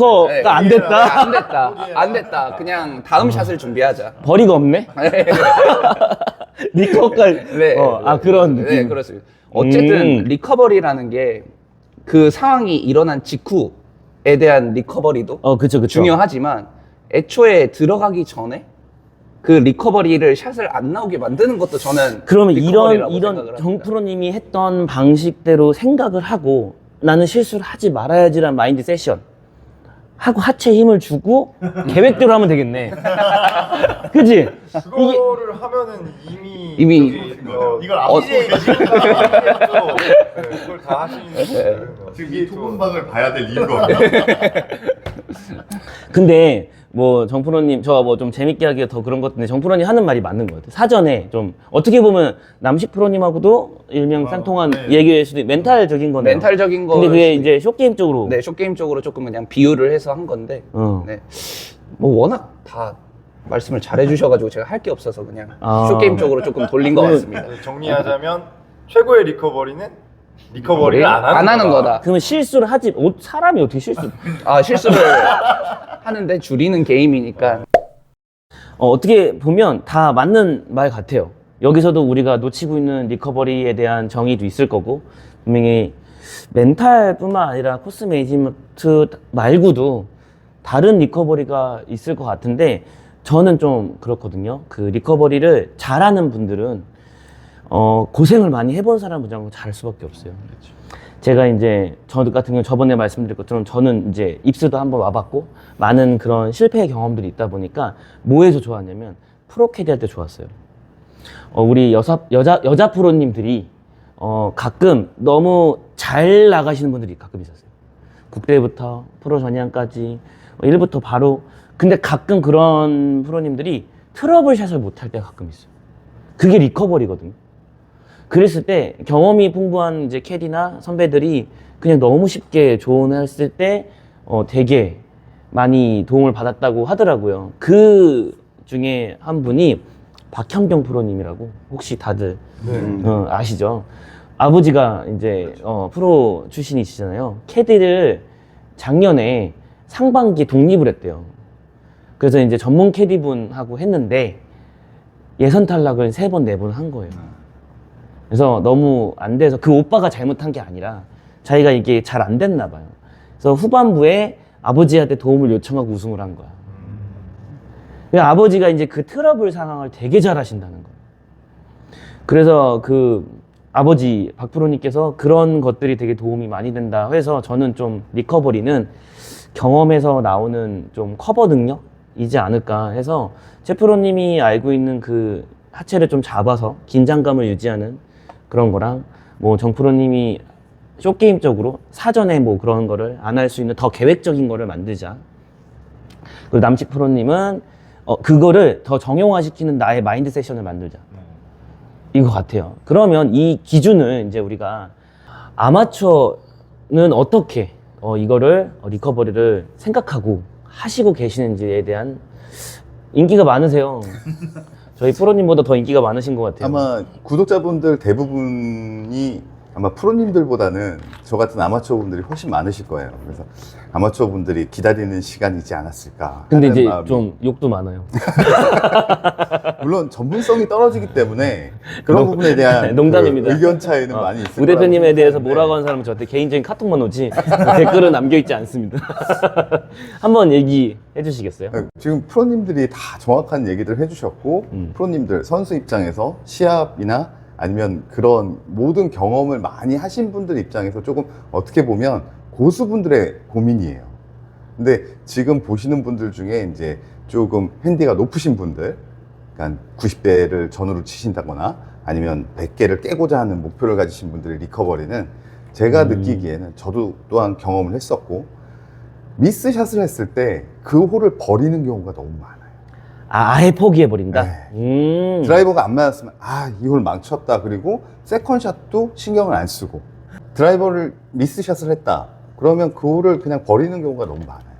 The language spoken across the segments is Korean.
벙커가 네. 안 됐다. 안 됐다. 안 됐다. 그냥 다음 샷을 준비하자. 거리가 없네. 네. 리커까지. 네. 어, 아 그런 느낌. 네, 그렇습니다. 어쨌든 음. 리커버리라는 게 그 상황이 일어난 직후에 대한 리커버리도 어 그쵸 그쵸. 중요하지만 애초에 들어가기 전에 그 리커버리를 샷을 안 나오게 만드는 것도 저는 그러면 이런 리커버리라고 이런 생각을 합니다. 정프로님이 했던 방식대로 생각을 하고 나는 실수를 하지 말아야지란 마인드 세션 하고 하체 힘을 주고 계획대로 하면 되겠네. 그지? 그거를 하면은 이미 이미 저기, 어, 이걸 어, 아무리 네, 그걸 다 하시는 분들은 지금 이 토분방을 봐야 될 이유가 없네. 근데 뭐 정프로님 저 뭐 좀 재밌게 하기가 더 그런 것 같은데 정프로님 하는 말이 맞는 것 같아요. 사전에 좀 어떻게 보면 남식 프로님하고도 일명 아, 쌍통한 네. 얘기일 수도 있 멘탈적인 거네요. 멘탈적인 거 근데 그게 이제 쇼게임 쪽으로. 네, 쇼게임 쪽으로 조금 그냥 비유를 해서 한 건데 어. 네. 뭐 워낙 다 말씀을 잘 해 주셔가지고 제가 할 게 없어서 그냥 아. 쇼게임 쪽으로 조금 돌린 것 같습니다. 네, 정리하자면 최고의 리커버리는 리커버리를 안 하는, 안 하는 거다. 그러면 실수를 하지 어, 사람이 어떻게 실수? 아 실수를 하는데 줄이는 게임이니까 어, 어떻게 보면 다 맞는 말 같아요. 여기서도 우리가 놓치고 있는 리커버리에 대한 정의도 있을 거고 분명히 멘탈뿐만 아니라 코스 매니지먼트 말고도 다른 리커버리가 있을 것 같은데 저는 좀 그렇거든요. 그 리커버리를 잘하는 분들은 어, 고생을 많이 해본 사람은 무조건 잘할 수밖에 없어요. 제가 이제 저 같은 경우 저번에 말씀드린 것처럼 저는 이제 입수도 한번 와봤고 많은 그런 실패 경험들이 있다 보니까 뭐에서 좋았냐면 프로 캐디 할 때 좋았어요. 어, 우리 여사, 여자, 여자 프로님들이 어, 가끔 너무 잘 나가시는 분들이 가끔 있었어요. 국대부터 프로 전향까지 뭐 1부터 바로 근데 가끔 그런 프로님들이 트러블 샷을 못할 때가 가끔 있어요. 그게 리커버리거든요. 그랬을 때 경험이 풍부한 이제 캐디나 선배들이 그냥 너무 쉽게 조언했을 때 어, 되게 많이 도움을 받았다고 하더라고요. 그 중에 한 분이 박현경 프로님이라고 혹시 다들 네. 어, 아시죠? 아버지가 이제 어, 프로 출신이시잖아요. 캐디를 작년에 상반기 독립을 했대요. 그래서 이제 전문 캐디분하고 했는데 예선 탈락을 세 번, 네 번 한 거예요. 그래서 너무 안 돼서 그 오빠가 잘못한 게 아니라 자기가 이게 잘 안 됐나 봐요. 그래서 후반부에 아버지한테 도움을 요청하고 우승을 한 거야. 그 아버지가 이제 그 트러블 상황을 되게 잘 하신다는 거예요. 그래서 그 아버지 박프로님께서 그런 것들이 되게 도움이 많이 된다 해서 저는 좀 리커버리는 경험에서 나오는 좀 커버 능력이지 않을까 해서 최프로님이 알고 있는 그 하체를 좀 잡아서 긴장감을 유지하는 그런 거랑 뭐 정프로님이 쇼게임적으로 사전에 뭐 그런 거를 안 할 수 있는 더 계획적인 거를 만들자. 그리고 남식 프로님은 어, 그거를 더 정형화시키는 나의 마인드 세션을 만들자. 이거 같아요. 그러면 이 기준을 이제 우리가 아마추어는 어떻게 어, 이거를 어, 리커버리를 생각하고 하시고 계시는지에 대한 인기가 많으세요. 저희 프로님보다 더 인기가 많으신 것 같아요. 아마 구독자분들 대부분이 아마 프로님들보다는 저 같은 아마추어 분들이 훨씬 많으실 거예요. 그래서 아마추어 분들이 기다리는 시간이지 않았을까. 근데 하는 이제 마음이. 좀 욕도 많아요. 물론 전문성이 떨어지기 때문에 그런 부분에 대한 네, 농담입니다. 그 의견 차이는 어, 많이 있을 우 대표님에 거라고 대해서 생각하는데 뭐라고 하는 사람은 저한테 개인적인 카톡만 오지 댓글은 남겨 있지 않습니다. 한번 얘기해 주시겠어요? 네, 지금 프로님들이 다 정확한 얘기들 해주셨고 음. 프로님들 선수 입장에서 시합이나 아니면 그런 모든 경험을 많이 하신 분들 입장에서 조금 어떻게 보면 고수분들의 고민이에요. 근데 지금 보시는 분들 중에 이제 조금 핸디가 높으신 분들, 그러니까 90대를 전후로 치신다거나 아니면 100개를 깨고자 하는 목표를 가지신 분들의 리커버리는 제가 음. 느끼기에는 저도 또한 경험을 했었고 미스샷을 했을 때 그 홀을 버리는 경우가 너무 많아요. 아, 아예 포기해버린다? 네. 음. 드라이버가 안 맞았으면 아이홀 망쳤다 그리고 세컨샷도 신경을 안 쓰고 드라이버를 미스샷을 했다 그러면 그 홀을 그냥 버리는 경우가 너무 많아요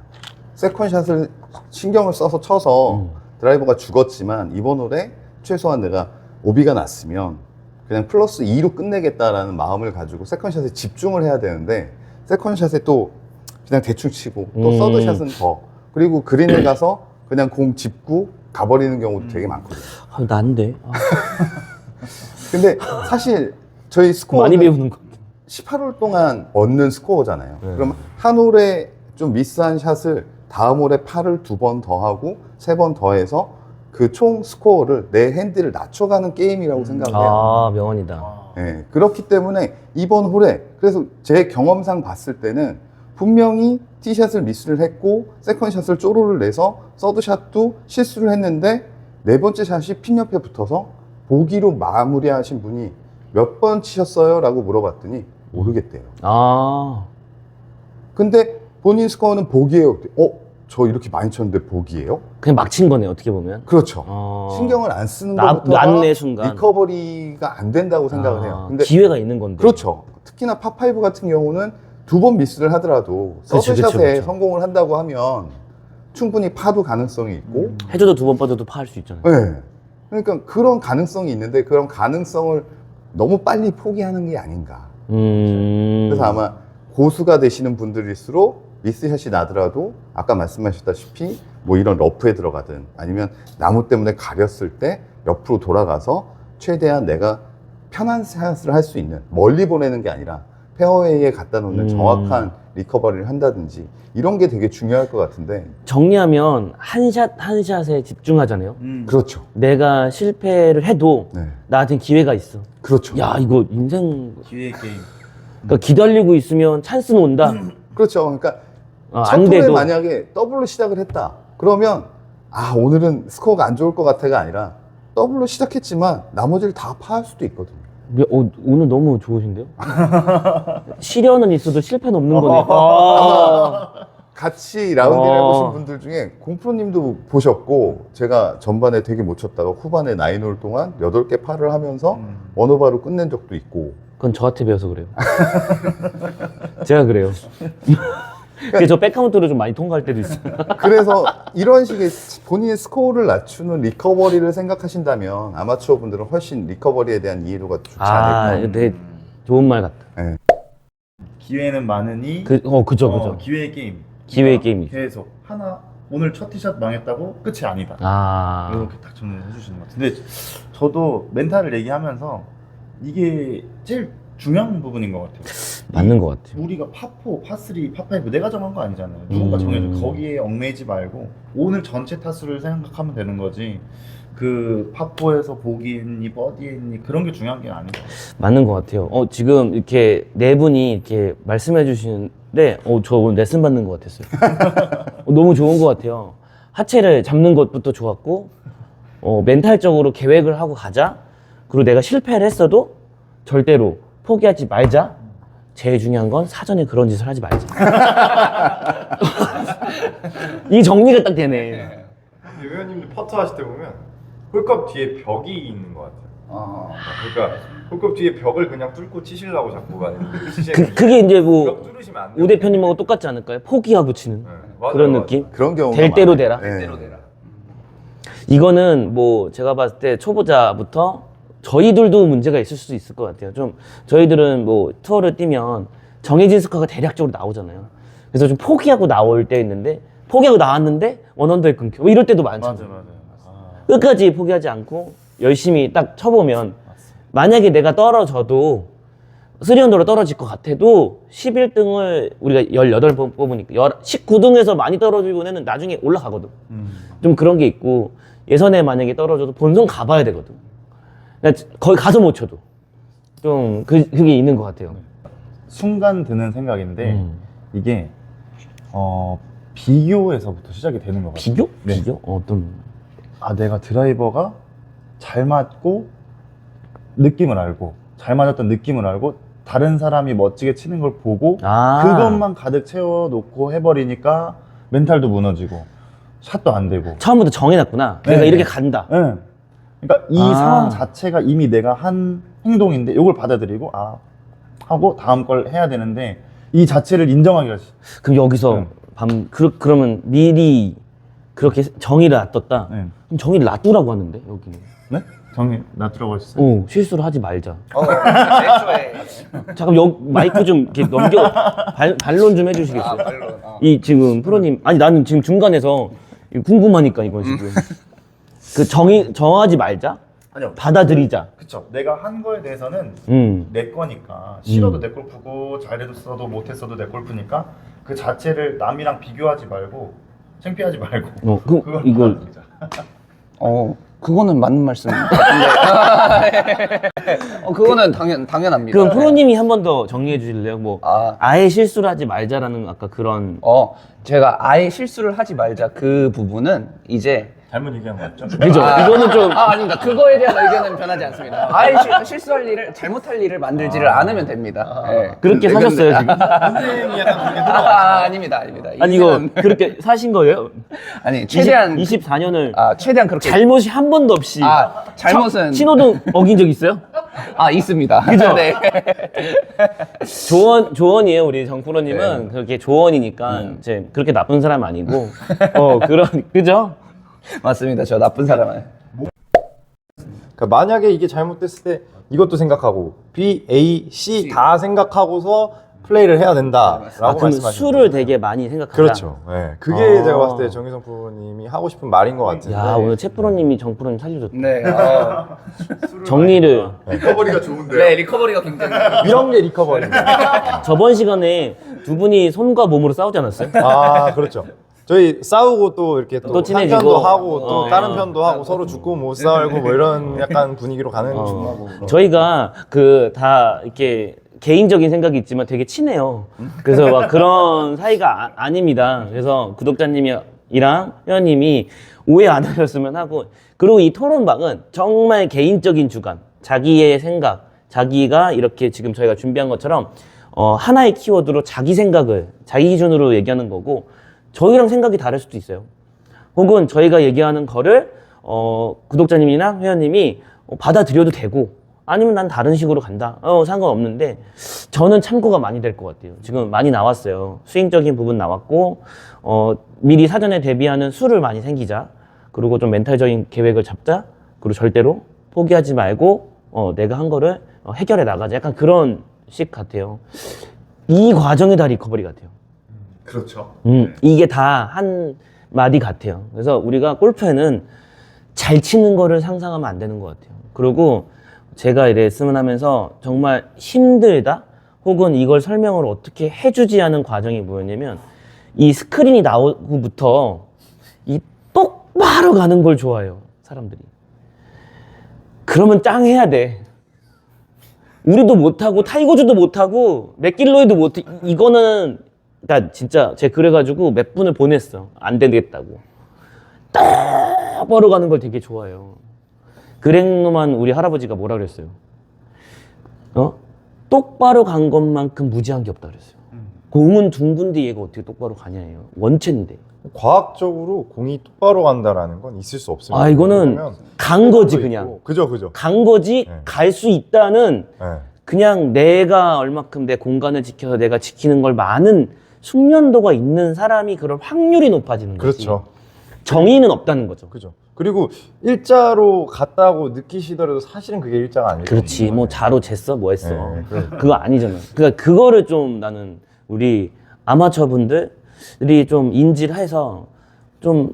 세컨샷을 신경을 써서 쳐서 음. 드라이버가 죽었지만 이번 홀에 최소한 내가 오비가 났으면 그냥 플러스 2로 끝내겠다라는 마음을 가지고 세컨샷에 집중을 해야 되는데 세컨샷에 또 그냥 대충 치고 또 음. 서드샷은 더 그리고 그린에 가서 그냥 공 짚고 가버리는 경우도 되게 많거든요. 아, 난데. 아, 근데 사실 저희 스코어 많이 배우는 거. 18홀 동안 얻는 스코어잖아요. 네. 그럼 한 홀에 좀 미스한 샷을 다음 홀에 팔을 두 번 더 하고 세 번 더해서 그 총 스코어를 내 핸디를 낮춰가는 게임이라고 생각을 해요. 아, 명언이다. 아, 예, 그렇기 때문에 이번 홀에 그래서 제 경험상 봤을 때는 분명히 티샷을 미스를 했고 세컨샷을 쪼로를 내서 서드샷도 실수를 했는데 네 번째 샷이 핀 옆에 붙어서 보기로 마무리하신 분이 몇 번 치셨어요? 라고 물어봤더니 모르겠대요. 아, 근데 본인 스코어는 보기예요. 어? 저 이렇게 많이 쳤는데 보기예요? 그냥 막 친 거네, 어떻게 보면. 그렇죠. 어. 신경을 안 쓰는 나- 것부터가 순간. 리커버리가 안 된다고 생각을 아, 해요. 근데 기회가 있는 건데. 그렇죠. 특히나 파5 같은 경우는 두 번 미스를 하더라도 그쵸, 서브샷에 그쵸, 그쵸. 성공을 한다고 하면 충분히 파도 가능성이 있고 해줘도 두 번 빠져도 파할 수 있잖아요. 네. 그러니까 그런 가능성이 있는데 그런 가능성을 너무 빨리 포기하는 게 아닌가. 음. 그래서 아마 고수가 되시는 분들일수록 미스샷이 나더라도 아까 말씀하셨다시피 뭐 이런 러프에 들어가든 아니면 나무 때문에 가렸을 때 옆으로 돌아가서 최대한 내가 편한 샷을 할 수 있는 멀리 보내는 게 아니라 페어웨이에 갖다 놓는 음. 정확한 리커버리를 한다든지 이런 게 되게 중요할 것 같은데 정리하면 한 샷 한 샷에 집중하잖아요. 음. 그렇죠. 내가 실패를 해도 네. 나한테 기회가 있어. 그렇죠. 야, 이거 인생. 기회 게임. 그러니까 기다리고 있으면 찬스는 온다. 그렇죠. 그러니까 어, 첫안 홀에 돼도. 만약에 더블로 시작을 했다. 그러면 아 오늘은 스코어가 안 좋을 것 같아가 아니라 더블로 시작했지만 나머지를 다 파할 수도 있거든요. 어, 오늘 너무 좋으신데요? 시련은 있어도 실패는 없는 거네. 아. 같이 라운딩을 어. 해보신 분들 중에 공프로님도 보셨고 제가 전반에 되게 못 쳤다가 후반에 나인홀 동안 8개 파를 하면서 음. 원오바로 끝낸 적도 있고 그건 저한테 배워서 그래요. 제가 그래요. 그래서 저 백카운트로 좀 많이 통과할 때도 있어요. 그래서 이런 식의 본인의 스코어를 낮추는 리커버리를 생각하신다면 아마추어 분들은 훨씬 리커버리에 대한 이해도가 좋지 아, 않을까 되게 좋은 말 같다. 기회는 많으니 그, 어, 그죠, 어, 그죠. 기회의 게임. 기회의 그러니까 게임이죠. 계속 하나 오늘 첫 티샷 망했다고 끝이 아니다. 아, 이렇게 딱 정리해 주시는 것. 근데 저도 멘탈을 얘기하면서 이게 제일 중요한 부분인 것 같아요. 맞는 것 같아요. 우리가 파4, 파3, 파5 내가 정한 거 아니잖아요. 누군가 음. 정해줘. 거기에 얽매이지 말고 오늘 전체 타수를 생각하면 되는 거지. 그 파4에서 보기 했니, 버디 했니 그런 게 중요한 게 아닌 것 같아요. 맞는 것 같아요. 어, 지금 이렇게 네 분이 이렇게 말씀해 주시는데, 어, 저 오늘 레슨 받는 것 같았어요. 어, 너무 좋은 것 같아요. 하체를 잡는 것부터 좋았고, 어, 멘탈적으로 계획을 하고 가자. 그리고 내가 실패를 했어도 절대로 포기하지 말자. 제일 중요한 건 사전에 그런 짓을 하지 말자. 이 정리가 딱 되네. 그 위원님도 퍼터 하실 때 보면 홀컵 뒤에 벽이 있는 것 같아요. 아, 그러니까 홀컵 뒤에 벽을 그냥 뚫고 치시려고 자꾸 많이 그, 치시는 그게 이제 벽 뭐, 뚫으시면 안 돼요. 우 대표님하고 똑같지 않을까요? 포기하고 치는. 네, 맞아요, 그런 맞아요. 느낌? 그런 경우가 될 대로 많아요. 되라. 네. 대로 되라. 이거는 뭐 제가 봤을 때 초보자부터 저희들도 문제가 있을 수도 있을 것 같아요. 좀 저희들은 뭐 투어를 뛰면 정해진 스코어가 대략적으로 나오잖아요. 그래서 좀 포기하고 나올 때 있는데 포기하고 나왔는데 원언더에 끊겨. 뭐 이럴 때도 많죠. 맞아, 맞아. 아, 끝까지 포기하지 않고 열심히 딱 쳐보면 만약에 내가 떨어져도 3언더로 떨어질 것 같아도 11등을 우리가 18번 뽑으니까 19등에서 많이 떨어지고는 나중에 올라가거든. 음. 좀 그런 게 있고 예선에 만약에 떨어져도 본선 가봐야 되거든. 그러니까 거기 가서 못 쳐도 좀 그, 그게 있는 것 같아요. 순간 드는 생각인데 음. 이게 어, 비교에서부터 시작이 되는 것 같아요. 비교? 네. 비교? 어떤? 아 내가 드라이버가 잘 맞고 느낌을 알고 잘 맞았던 느낌을 알고 다른 사람이 멋지게 치는 걸 보고 아. 그것만 가득 채워놓고 해버리니까 멘탈도 무너지고 샷도 안 되고 처음부터 정해놨구나. 내가 네. 이렇게 간다. 예. 그러니까 이 아. 상황 자체가 이미 내가 한 행동인데 이걸 받아들이고 아 하고 다음 걸 해야 되는데 이 자체를 인정하기가 싫- 그럼 여기서 네. 밤 그, 그러면 미리 그렇게 정의를 놔뒀다. 네. 그럼 정의를 놔두라고 하는데 여기는. 네? 정리 나 들어가셨어요? 어, 실수를 하지 말자. 어, 애초에 잠깐 여 마이크 좀 이렇게 넘겨 발, 반론 좀 아, 해주시겠어요? 말로. 어. 이 지금 프로님 아니 나는 지금 중간에서 이거 궁금하니까 이건 지금 그 정의 정하지 말자 아니요. 받아들이자 그쵸. 내가 한 거에 대해서는 음 내 거니까 싫어도 음. 내 골프고 잘했어도 못했어도 내 골프니까 그 자체를 남이랑 비교하지 말고 창피하지 말고 어, 그, 그건 이걸 받아들이자. 어, 그거는 맞는 말씀 같은데. 어, 그거는 당연 당연합니다. 그럼 프로님이 한 번 더 정리해 주실래요? 뭐 아, 아예 실수를 하지 말자라는 아까 그런 어, 제가 아예 실수를 하지 말자 그 부분은 이제 잘못 얘기한 거 맞죠? 그죠? 아, 이거는 좀 아, 아닙니다. 그거에 대한 의견은 변하지 않습니다. 아예 실, 실수할 일을 잘못할 일을 만들지를 않으면 됩니다. 예. 그렇게 근데- 사셨어요 지금? 선생님이 약간 그렇게 아, 아닙니다, 아닙니다. 아니 이거 이제는- 그렇게 사신 거예요? 아니 최대한 20, 24년을 아 최대한 그렇게 잘못이 한 번도 없이 아 잘못은 신호등 어긴 적 있어요? 아 있습니다. 그죠? 네. 조언 조언이에요 우리 정 프로님은 그렇게 조언이니까 이제 그렇게 나쁜 사람 아니고 어 그런 그죠? 맞습니다. 저 나쁜 사람은. 그러니까 만약에 이게 잘못됐을 때 이것도 생각하고 B, A, C 다 생각하고서 플레이를 해야 된다라고 아, 그럼 말씀하시는 술을 거예요. 되게 많이 생각하다. 그렇죠. 예. 그게 아. 제가 봤을 때 정희성 프로님이 하고 싶은 말인 것 같은데. 야 오늘 채 프로님이 정 프로님 살려줬다. 네. 어, 정리를 리커버리가 좋은데요. 네 리커버리가 굉장히. 이런 게 리커버리입니다. 저번 시간에 두 분이 손과 몸으로 싸우지 않았어요? 아 그렇죠. 저희 싸우고 또 이렇게 또, 또한 친해지고. 편도 하고 또 어. 다른 편도 하고 서로 죽고 못 싸우고 뭐 이런 약간 분위기로 가는 어. 중하고. 저희가 그 다 이렇게 개인적인 생각이 있지만 되게 친해요. 그래서 막 그런 사이가 아, 닙니다 그래서 구독자님이랑 회원님이 오해 안 하셨으면 하고 그리고 이 토론방은 정말 개인적인 주관, 자기의 생각, 자기가 이렇게 지금 저희가 준비한 것처럼 어, 하나의 키워드로 자기 생각을 자기 기준으로 얘기하는 거고 저희랑 생각이 다를 수도 있어요. 혹은 저희가 얘기하는 거를 어, 구독자님이나 회원님이 어, 받아들여도 되고 아니면 난 다른 식으로 간다. 어, 상관없는데 저는 참고가 많이 될 것 같아요. 지금 많이 나왔어요. 스윙적인 부분 나왔고 어, 미리 사전에 대비하는 수를 많이 생기자. 그리고 좀 멘탈적인 계획을 잡자. 그리고 절대로 포기하지 말고 어, 내가 한 거를 어, 해결해 나가자. 약간 그런 식 같아요. 이 과정이 다 리커버리 같아요. 그렇죠. 음, 이게 다 한 마디 같아요. 그래서 우리가 골프에는 잘 치는 거를 상상하면 안 되는 것 같아요. 그리고 제가 이 레슨을 하면서 정말 힘들다? 혹은 이걸 설명을 어떻게 해주지 하는 과정이 뭐였냐면 이 스크린이 나오고부터 이 똑바로 가는 걸 좋아해요. 사람들이. 그러면 짱 해야 돼. 우리도 못하고 타이거즈도 못하고 맥길로이도 못해 이거는 나 진짜 제가 그래가지고 몇 분을 보냈어. 안 되겠다고. 똑바로 가는 걸 되게 좋아해요. 그랭노만 우리 할아버지가 뭐라 그랬어요? 어? 똑바로 간 것만큼 무지한 게 없다 그랬어요. 공은 둥근데 얘가 어떻게 똑바로 가냐예요. 원체인데. 과학적으로 공이 똑바로 간다라는 건 있을 수 없습니다. 아 이거는 왜냐면 간 거지 있고, 그냥. 그죠 그죠. 간 거지 네. 갈수 있다는 네. 그냥 내가 얼마큼 내 공간을 지켜서 내가 지키는 걸 많은 숙련도가 있는 사람이 그럴 확률이 높아지는 거지. 그렇죠. 정의는 없다는 거죠. 그죠. 그리고 일자로 갔다고 느끼시더라도 사실은 그게 일자가 아니죠. 그렇지. 뭐 자로 쟀어, 뭐 했어. 네, 그래. 그거 아니잖아. 그러니까 그거를 좀 나는 우리 아마추어 분들이 좀 인지를 해서 좀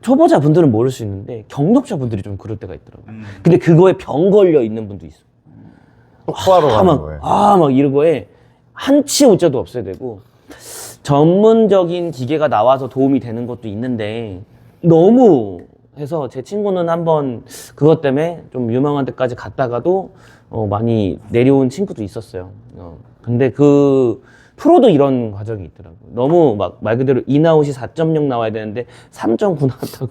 초보자 분들은 모를 수 있는데 경력자 분들이 좀 그럴 때가 있더라고. 요 근데 그거에 병 걸려 있는 분도 있어. 똑바로 아, 가는 막, 거예요. 아, 막 이러고에 한치 오자도 없어야 되고 전문적인 기계가 나와서 도움이 되는 것도 있는데 너무 해서 제 친구는 한번 그것 때문에 좀 유명한 데까지 갔다가도 어, 많이 내려온 친구도 있었어요. 어, 근데 그 프로도 이런 과정이 있더라고요. 너무 막 말 그대로 인아웃이 4.0 나와야 되는데 3.9 나왔다고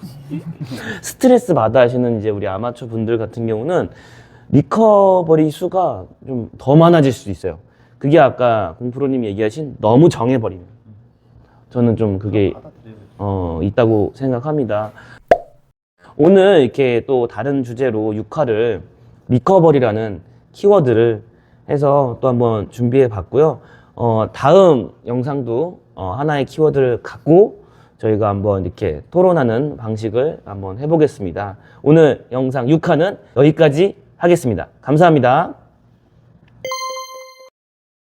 스트레스 받아 하시는 이제 우리 아마추어 분들 같은 경우는 리커버리 수가 좀 더 많아질 수도 있어요. 그게 아까 공프로님 얘기하신 너무 정해버리면 저는 좀 그게 어, 있다고 생각합니다. 오늘 이렇게 또 다른 주제로 6화를 리커버리라는 키워드를 해서 또 한번 준비해 봤고요. 어, 다음 영상도 어, 하나의 키워드를 갖고 저희가 한번 이렇게 토론하는 방식을 한번 해보겠습니다. 오늘 영상 6화는 여기까지 하겠습니다. 감사합니다.